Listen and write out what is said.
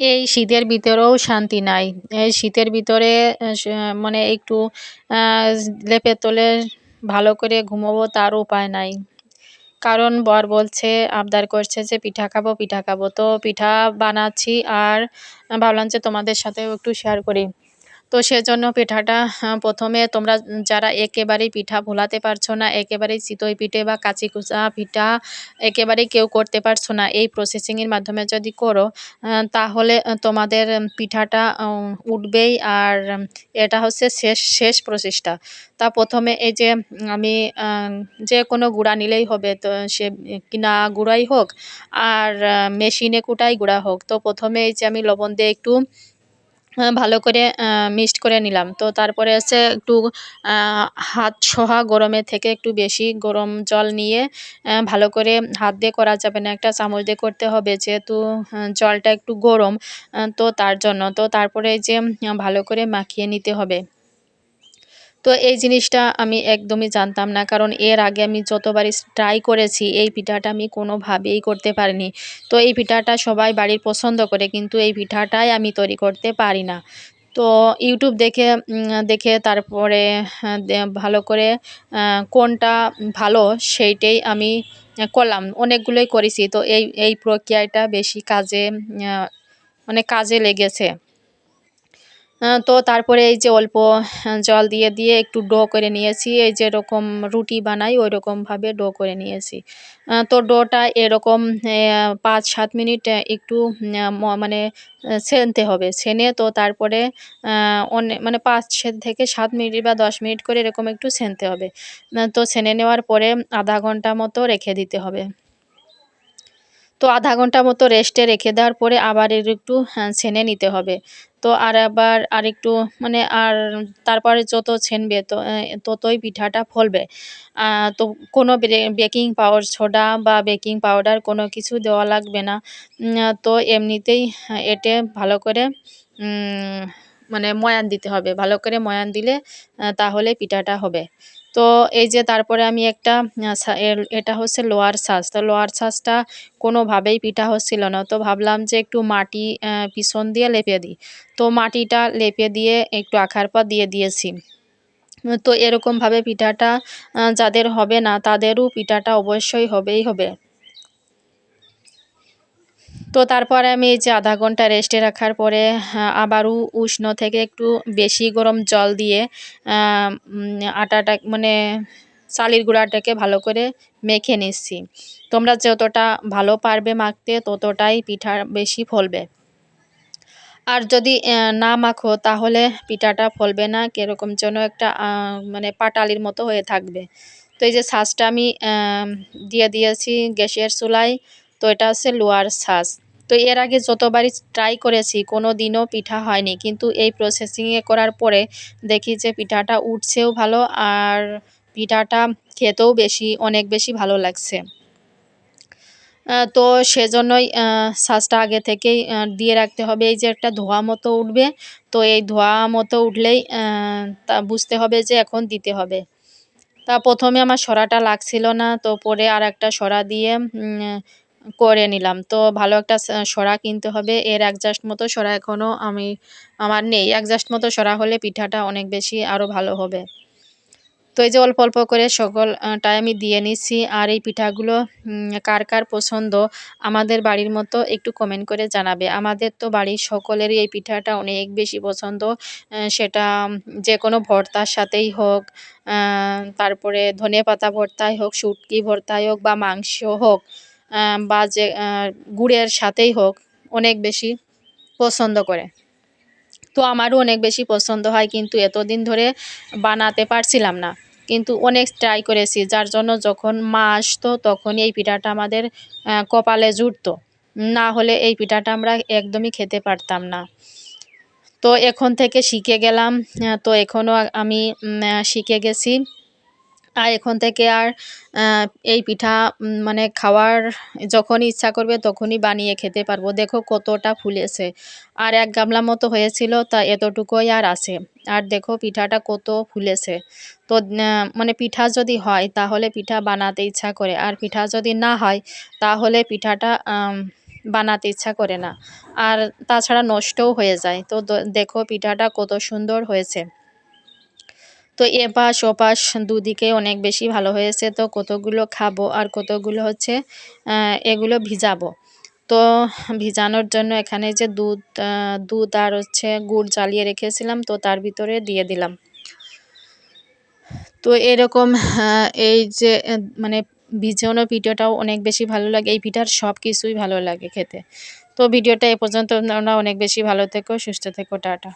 এই শীতের ভিতরেও শান্তি নাই। এই শীতের ভিতরে মানে একটু লেপে তোলে ভালো করে ঘুমোবো তার উপায় নাই। কারণ বর বলছে, আবদার করছে যে পিঠা খাব পিঠা খাব। তো পিঠা বানাচ্ছি আর ভাবলাম যে তোমাদের সাথেও একটু শেয়ার করি। তো সেজন্য পিঠাটা প্রথমে তোমরা যারা একেবারেই পিঠা ভোলাতে পারছ না, একেবারেই চিতই পিঠে বা কাঁচি কুচা পিঠা একেবারেই কেউ করতে পারছ না, এই প্রসেসিংয়ের মাধ্যমে যদি করো তাহলে তোমাদের পিঠাটা উঠবেই আর এটা হচ্ছে শেষ শেষ প্রসেসটা তা প্রথমে এই যে আমি যে কোনো গুঁড়া নিলেই হবে, তো সে কিনা গুঁড়াই হোক আর মেশিনে কুটাই গুঁড়া হোক, তো প্রথমে এই যে আমি লবণ দিয়ে একটু ভালো করে মিক্সড করে নিলাম। তো তারপরে হচ্ছে একটু হাত সোহা গরমে থেকে একটু বেশি গরম জল নিয়ে ভালো করে হাত দিয়ে করা যাবে না। একটা চামচ দিয়ে করতে হবে যেহেতু জলটা একটু গরম তো তার জন্য। তো তারপরে যে, ভালো করে মাখিয়ে নিতে হবে। তো এই জিনিসটা আমি একদমই জানতাম না। কারণ এর আগে আমি যতবারই ট্রাই করেছি, এই পিঠাটা আমি কোনোভাবেই করতে পারিনি। তো এই পিঠাটা সবাই বাড়ির পছন্দ করে, কিন্তু এই পিঠাটাই আমি তৈরি করতে পারি না। তো ইউটিউব দেখে দেখে তারপরে ভালো করে কোনটা ভালো সেইটাই আমি করলাম। অনেকগুলোই করেছি। তো এই এই প্রক্রিয়াটা বেশি কাজে মানে কাজে লেগেছে। তো তারপরে এই যে অল্প জল দিয়ে দিয়ে একটু ডো করে নিয়েছি। এই যে যেরকম রুটি বানাই ওই রকমভাবে ডো করে নিয়েছি। তো ডোটা এরকম পাঁচ, সাত মিনিট একটু মানে ছেনতে হবে। ছেনে তো তারপরে অনেক মানে পাঁচ থেকে সাত মিনিট বা দশ মিনিট করে এরকম একটু ছেনতে হবে। তো ছেনে নেওয়ার পরে আধা ঘণ্টা মতো রেখে দিতে হবে। তো আধা ঘণ্টা মতো রেস্টে রেখে দেওয়ার পরে আবার এর একটু ছেনে নিতে হবে। তো আর আবার আরেকটু মানে আর তারপরে যত ছেনবে তো ততই পিঠাটা ফলবে। তো কোনো বেকিং পাউডার সোডা বা বেকিং পাউডার কোনো কিছু দেওয়া লাগবে না। তো এমনিতেই এটে ভালো করে মানে ময়ান দিতে হবে। ভালো করে ময়ান দিলে তাহলে পিঠাটা হবে। তো এই যে তারপরে আমি একটা এটা হচ্ছে লোয়ার সাজ। তো লোয়ার সাজটা কোনোভাবেই পিঠা হচ্ছিল না। তো ভাবলাম যে একটু মাটি পিছন দিয়ে লেপে দিই। তো মাটিটা লেপে দিয়ে একটু আখার পর দিয়ে দিয়েছি। তো এরকমভাবে পিঠাটা যাদের হবে না তাদেরও পিঠাটা অবশ্যই হবেই হবে। তো তারপরে আমি এই যে আধা ঘণ্টা রেস্টে রাখার পরে আবারও উষ্ণ থেকে একটু বেশি গরম জল দিয়ে আটাটা মানে চালের গুঁড়াটাকে ভালো করে মেখে নিচ্ছি। তোমরা যতটা ভালো পারবে মাখতে, ততটাই পিঠা বেশি ফলবে। আর যদি না মাখো, তাহলে পিঠাটা ফলবে না, কীরকম যেন একটা মানে পাটালির মতো হয়ে থাকবে। তো এই যে ছাঁচটা আমি দিয়ে দিয়েছি গ্যাসের চুলায়। তো এটা হচ্ছে লোয়ার ছাঁচ তো এর আগে যতবারই ট্রাই করেছি কোনো দিনও পিঠা হয়নি। কিন্তু এই প্রসেসিংয়ে করার পরে দেখি যে পিঠাটা উঠছেও ভালো আর পিঠাটা খেতেও বেশি, অনেক বেশি ভালো লাগছে। তো সেজন্যই শ্বাসটা আগে থেকেই দিয়ে রাখতে হবে। এই যে একটা ধোয়া মতো উঠবে, তো এই ধোয়া মতো উঠলেই তা বুঝতে হবে যে এখন দিতে হবে। তা প্রথমে আমার সরাটা লাগছিল না, তো পরে আর একটা সরা দিয়ে করে নিলাম। তো ভালো একটা সরা কিনতে হবে। এর একজাস্ট মতো সরা এখনও আমি, আমার নেই। একজাস্ট মতো সরা হলে পিঠাটা অনেক বেশি আরও ভালো হবে। তো এই যে অল্প অল্প করে সকলটাই আমি দিয়ে নিচ্ছি। আর এই পিঠাগুলো কার কার পছন্দ আমাদের বাড়ির মতো একটু কমেন্ট করে জানাবে। আমাদের তো বাড়ির সকলেরই এই পিঠাটা অনেক বেশি পছন্দ। সেটা যে কোনো ভর্তার সাথেই হোক তারপরে ধনে পাতা ভর্তাই হোক, শুটকি ভর্তাই হোক বা মাংস হোক বা যে গুড়ের সাথেই হোক, অনেক বেশি পছন্দ করে। তো আমারও অনেক বেশি পছন্দ হয়, কিন্তু এতদিন ধরে বানাতে পারছিলাম না। কিন্তু অনেক ট্রাই করেছি, যার জন্য যখন মা আসতো, তখন এই পিঠাটা আমাদের কপালে জুটতো। না হলে এই পিঠাটা আমরা একদমই খেতে পারতাম না। তো এখন থেকে শিখে গেলাম তো এখনও আমি শিখে গেছি। আর এখন থেকে আর এই পিঠা মানে খাওয়ার যখনই ইচ্ছা করবে তখনই বানিয়ে খেতে পারব। দেখো কতটা ফুলেছে। আর এক গামলা মতো হয়েছিল, তা এতটুকুই আর আছে। আর দেখো পিঠাটা কত ফুলেছে। তো মানে পিঠা যদি হয় তাহলে পিঠা বানাতে ইচ্ছা করে। আর পিঠা যদি না হয় তাহলে পিঠাটা বানাতে ইচ্ছা করে না। আর তাছাড়া নষ্টও হয়ে যায়। তো দেখো পিঠাটা কত সুন্দর হয়েছে। তো এপাশ ওপাশ দুদিকে অনেক বেশি ভালো হয়েছে। তো কতগুলো খাব আর কতগুলো হচ্ছে এগুলো ভিজাবো। তো ভিজানোর জন্য এখানে যে দুধ দুধ আর হচ্ছে গুড় জ্বালিয়ে রেখেছিলাম, তো তার ভিতরে দিয়ে দিলাম। তো এরকম এই যে মানে ভিজানো ভিডিওটাও অনেক বেশি ভালো লাগে। এই পিঠার সব কিছুই ভালো লাগে খেতে। তো ভিডিওটা এ পর্যন্ত আমরা অনেক বেশি ভালো থেকো, সুস্থ থেকো, টাটা।